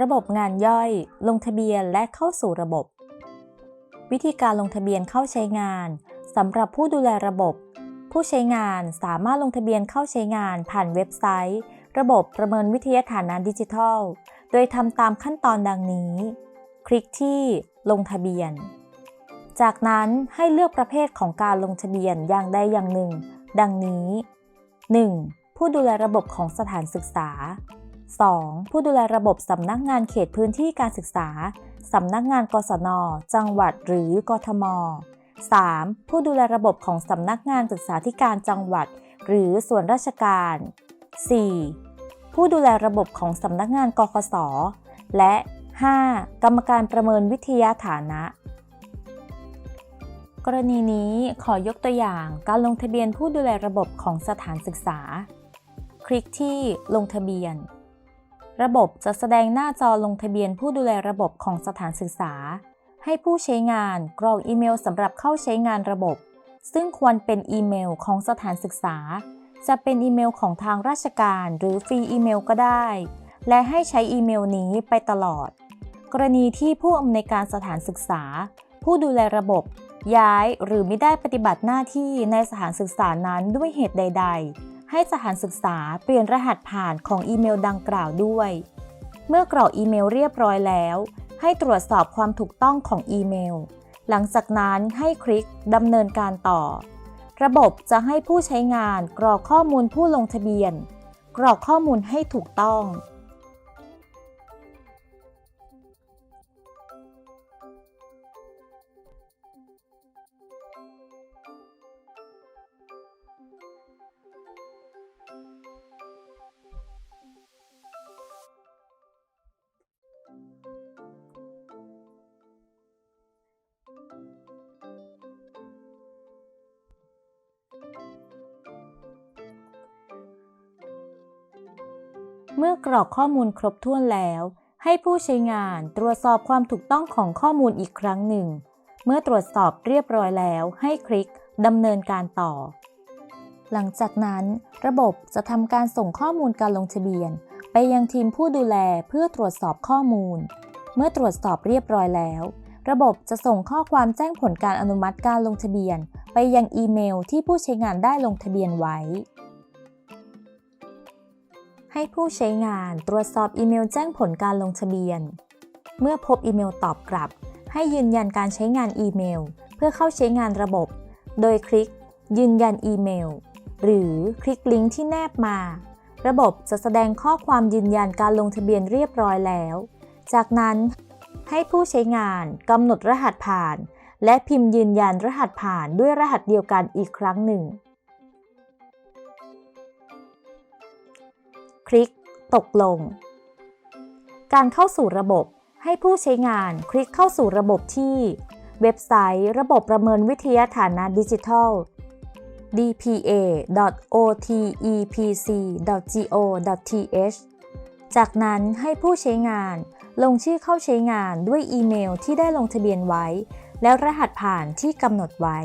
ระบบงานย่อย ลงทะเบียนและเข้าสู่ระบบ วิธีการลงทะเบียนเข้าใช้งานสำหรับผู้ดูแลระบบ ผู้ใช้งานสามารถลงทะเบียนเข้าใช้งานผ่านเว็บไซต์ ระบบประเมินวิทยาฐานะดิจิทัล โดยทำตามขั้นตอนดังนี้ คลิกที่ลงทะเบียน จากนั้นให้เลือกประเภทของการลงทะเบียนอย่างใดอย่างหนึ่ง ดังนี้ 1. ผู้ดูแลระบบของสถานศึกษา 2. ผู้ดูแลระบบสำนักงานเขตพื้นที่การศึกษา สำนักงานกศน จังหวัดหรือกทม 3. ผู้ดูแลระบบของสำนักงานศึกษาธิการจังหวัด หรือส่วนราชการ 4. ผู้ดูแลระบบของสำนักงานกคส และ 5. กรรมการประเมินวิทยาฐานะ กรณีนี้ขอยกตัวอย่างการลงทะเบียนผู้ดูแลระบบของสถานศึกษา คลิกที่ลงทะเบียน ระบบจะแสดงหน้าจอลงทะเบียนผู้ดูแลระบบของสถานศึกษา ให้ผู้ใช้งานกรอกอีเมลสำหรับเข้าใช้งานระบบ ซึ่งควรเป็นอีเมลของสถานศึกษา จะเป็นอีเมลของทางราชการหรือฟรีอีเมลก็ได้ และให้ใช้อีเมลนี้ไปตลอด กรณีที่ผู้อำนวยการสถานศึกษา ผู้ดูแลระบบ ย้ายหรือไม่ได้ปฏิบัติหน้าที่ในสถานศึกษานั้นด้วยเหตุใด ๆ ให้สถานศึกษาเปลี่ยนรหัสผ่านของอีเมลดังกล่าวด้วย เมื่อกรอกอีเมลเรียบร้อยแล้ว ให้ตรวจสอบความถูกต้องของอีเมล หลังจากนั้นให้คลิกดำเนินการต่อ ระบบจะให้ผู้ใช้งานกรอกข้อมูลผู้ลงทะเบียน กรอกข้อมูลให้ถูกต้อง เมื่อกรอกข้อมูลครบถ้วนแล้ว ให้ผู้ใช้งานตรวจสอบความถูกต้องของข้อมูลอีกครั้งหนึ่ง เมื่อตรวจสอบเรียบร้อยแล้ว ให้คลิกดำเนินการต่อ หลังจากนั้น ระบบจะทำการส่งข้อมูลการลงทะเบียน ไปยังทีมผู้ดูแลเพื่อตรวจสอบข้อมูล เมื่อตรวจสอบเรียบร้อยแล้ว ระบบจะส่งข้อความแจ้งผลการอนุมัติการลงทะเบียน ไปยังอีเมลที่ผู้ใช้งานได้ลงทะเบียนไว้ ให้ผู้ใช้งานตรวจสอบอีเมลแจ้งผลการลงทะเบียน เมื่อพบอีเมลตอบกลับ ให้ยืนยันการใช้งานอีเมล เพื่อเข้าใช้งานระบบ โดยคลิก ยืนยันอีเมล หรือคลิกลิงก์ที่แนบมา ระบบจะแสดงข้อความยืนยันการลงทะเบียนเรียบร้อยแล้ว จากนั้น ให้ผู้ใช้งานกำหนดรหัสผ่าน และพิมพ์ยืนยันรหัสผ่านด้วยรหัสเดียวกันอีกครั้งหนึ่ง คลิก ตกลง การเข้าสู่ระบบให้ผู้ใช้งานคลิกเข้าสู่ระบบที่ เว็บไซต์ ระบบประเมินวิทยาฐานะดิจิทัล dpa.otepc.go.th จากนั้นให้ผู้ใช้งานลงชื่อเข้าใช้งานด้วยอีเมลที่ได้ลงทะเบียนไว้ แล้วรหัสผ่านที่กำหนดไว้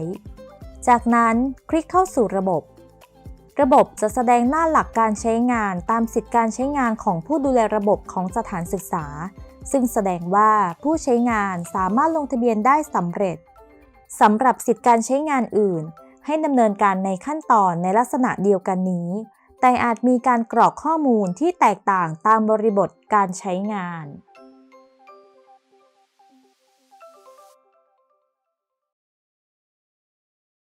จากนั้นคลิกเข้าสู่ระบบ ระบบจะแสดงหน้าหลักการใช้งานตามสิทธิการใช้งานของผู้ดูแลระบบของสถานศึกษา ซึ่งแสดงว่าผู้ใช้งานสามารถลงทะเบียนได้สำเร็จสำหรับสิทธิการใช้งานอื่น ให้ดำเนินการในขั้นตอนในลักษณะเดียวกันนี้ แต่อาจมีการกรอกข้อมูลที่แตกต่างตามบริบทการใช้งาน